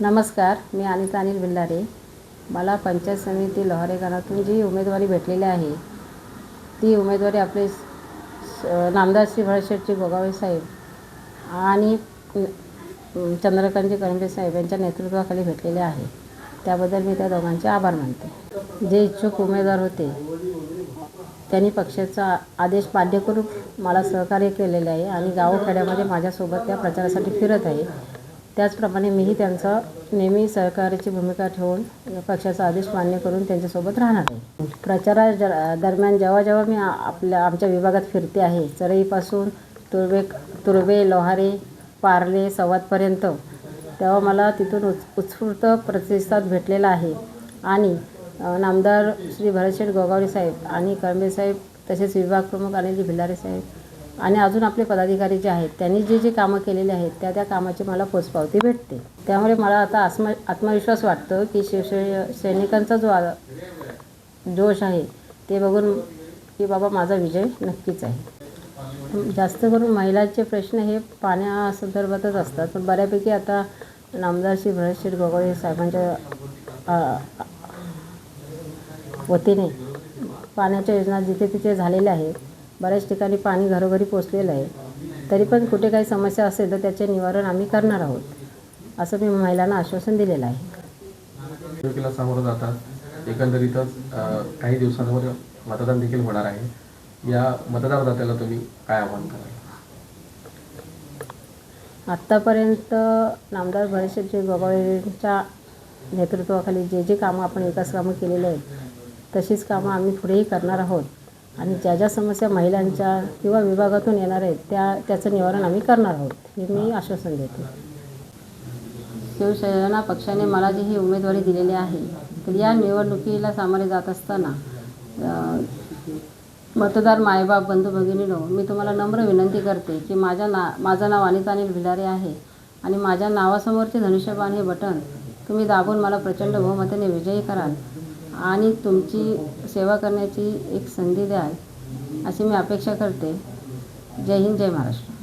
नमस्कार मी अनिता अनिल बिल्लारे. मला पंचायत समिती लोहारे गावातून जी उमेदवारी भेटलेली आहे ती उमेदवारी आपले नामदार श्री भरतशेठजी गोगावे साहेब आणि चंद्रकांत चंद्रकांतजी करंबे साहेब यांच्या नेतृत्वाखाली भेटलेले आहे. त्याबद्दल मी त्या दोघांचे आभार मानते. जे इच्छुक उमेदवार होते त्यांनी पक्षाचा आदेश मान्य करून मला सहकार्य केलेले आहे आणि गावखेड्यामध्ये माझ्यासोबत त्या प्रचारासाठी फिरत आहे. त्याचप्रमाणे मीही त्यांचं नेहमी सहकार्याची भूमिका ठेवून पक्षाचा आदेश मान्य करून त्यांच्यासोबत राहणार आहे. प्रचारा ज- दरम्यान जेव्हा जेव्हा मी आपल्या आमच्या विभागात फिरते आहे चरईपासून तुर्वे तुर्वे लोहारे पार्ले सवादपर्यंत तेव्हा मला तिथून उत् उत्स्फूर्त प्रतिसाद भेटलेला आहे. आणि नामदार श्री भरतशेठ गोगावले साहेब आणि कळंबे साहेब तसेच विभाग प्रमुख अनिलजी भिल्लारे साहेब आणि अजून आपले पदाधिकारी जे आहेत त्यांनी जे जे कामं केलेली आहेत त्या त्या कामाची मला पोचपावती भेटते. त्यामुळे मला आता आत्म आत्मविश्वास वाटतो की शिवसे सैनिकांचा जो आ- जोश आहे ते बघून की बाबा माझा विजय नक्कीच आहे. जास्त करून महिलांचे प्रश्न हे पाण्यासंदर्भातच असतात. पण बऱ्यापैकी आता नामदार श्री भरतश्री गोगोळे साहेबांच्या वतीने पाण्याच्या योजना जिथे तिथे झालेल्या आहेत. बऱ्याच ठिकाणी पाणी घरोघरी पोचलेलं आहे. तरी पण कुठे काही समस्या असेल तर त्याचे निवारण आम्ही करणार आहोत असं मी महिलांना आश्वासन दिलेलं आहे. सामोरं जातात एकंदरीतच काही दिवसांवर मतदान देखील होणार आहे. या मतदारदात्याला तुम्ही काय आव्हान कराल? आत्तापर्यंत नामदार भरतशेठजी गोगावळेंच्या नेतृत्वाखाली जे जे कामं आपण विकास कामं केलेले आहेत तशीच कामं आम्ही पुढेही करणार आहोत. आणि ज्या ज्या समस्या महिलांच्या किंवा विभागातून येणार आहेत त्या त्याचं निवारण आम्ही करणार आहोत हे मी आश्वासन देते. शिवसेना पक्षाने मला जी ही उमेदवारी दिलेली आहे तर या निवडणुकीला सामोरे जात असताना मतदार मायबाप बंधू भगिनीनो मी तुम्हाला नम्र विनंती करते की माझ्या ना माझं नाव अनिता अनिल भिलारे आहे आणि माझ्या नावासमोरचे धनुष्यबाण हे बटन तुम्ही दाबून मला प्रचंड बहुमताने विजयी कराल. आणि तुमची सेवा करण्याची एक संधी द्याल अशी मी अपेक्षा करते. जय हिंद जय महाराष्ट्र.